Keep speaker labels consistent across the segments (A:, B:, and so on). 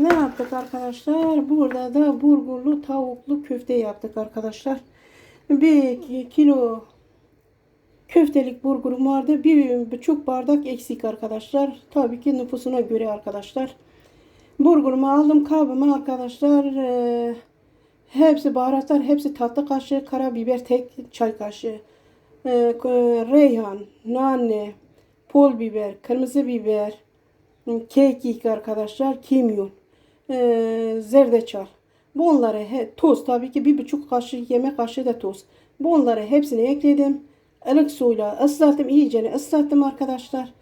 A: Ne yaptık arkadaşlar? Burada da burgurlu tavuklu köfte yaptık arkadaşlar. Bir kilo köftelik burgurum vardı. Bir buçuk bardak eksik arkadaşlar. Tabii ki nüfusuna göre arkadaşlar. Burgurumu aldım kabıma arkadaşlar. Ee, hepsi baharatlar, hepsi tatlı kaşığı, karabiber tek çay kaşığı. Ee, reyhan, nane, pul biber, kırmızı biber, kekik arkadaşlar, kimyon, ee, zerdeçal. Bunları he, toz tabii ki bir buçuk kaşık yemek kaşığı da toz. Bunları hepsini ekledim. Ilık suyla ıslattım. iyice ıslattım arkadaşlar.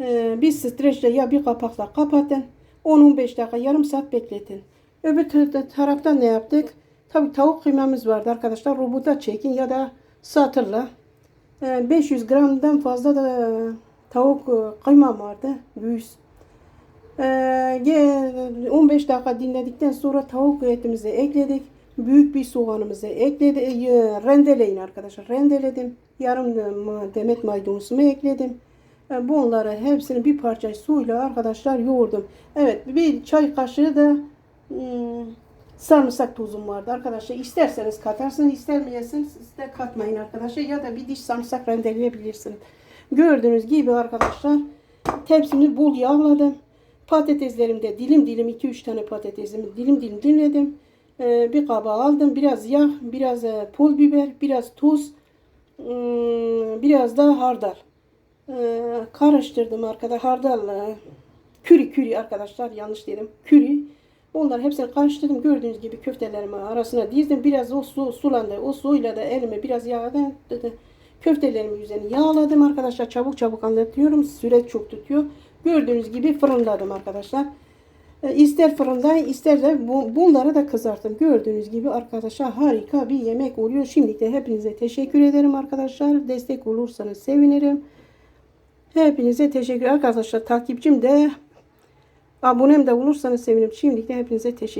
A: Ee, bir streçle ya bir kapakla kapatın. 10-15 dakika yarım saat bekletin. Öbür tar- taraftan ne yaptık? Tabii tavuk kıymamız vardı arkadaşlar. Robuta çekin ya da satırla. Ee, 500 gramdan fazla da tavuk e, kıymam vardı. 100. Ee, ge- 15 dakika dinledikten sonra tavuk etimizi ekledik. Büyük bir soğanımızı ekledik. e, Rendeleyin arkadaşlar. Rendeledim. Yarım e, demet maydanozumu ekledim. E, Bunları hepsini bir parça suyla arkadaşlar yoğurdum. Evet bir çay kaşığı da sarımsak tozum vardı arkadaşlar. İsterseniz katarsınız, istermeyesiniz de katmayın arkadaşlar. Ya da bir diş sarımsak rendeleyebilirsiniz. Gördüğünüz gibi arkadaşlar tepsimi bol yağladım. Patateslerimi de dilim dilim 2-3 tane patatesimi dilim dilim dilimledim. Ee, bir kaba aldım. Biraz yağ, biraz e, pul biber, biraz tuz, hmm, biraz da hardal. Ee, karıştırdım arkadaşlar. Hardal, e, küri küri arkadaşlar yanlış dedim. Küri. Onları hepsini karıştırdım. Gördüğünüz gibi köftelerimi arasına dizdim. Biraz o su sulandı. O suyla da elime biraz yağdan köftelerimi üzerine yağladım arkadaşlar. Çabuk çabuk anlatıyorum. Süre çok tutuyor. Gördüğünüz gibi fırınladım arkadaşlar. E, İster fırında ister de bu, bunları da kızarttım. Gördüğünüz gibi arkadaşlar harika bir yemek oluyor. Şimdi de hepinize teşekkür ederim arkadaşlar. Destek olursanız sevinirim. Hepinize teşekkür arkadaşlar. Takipçim de abonem de olursanız sevinirim. Şimdilik de hepinize teşekkür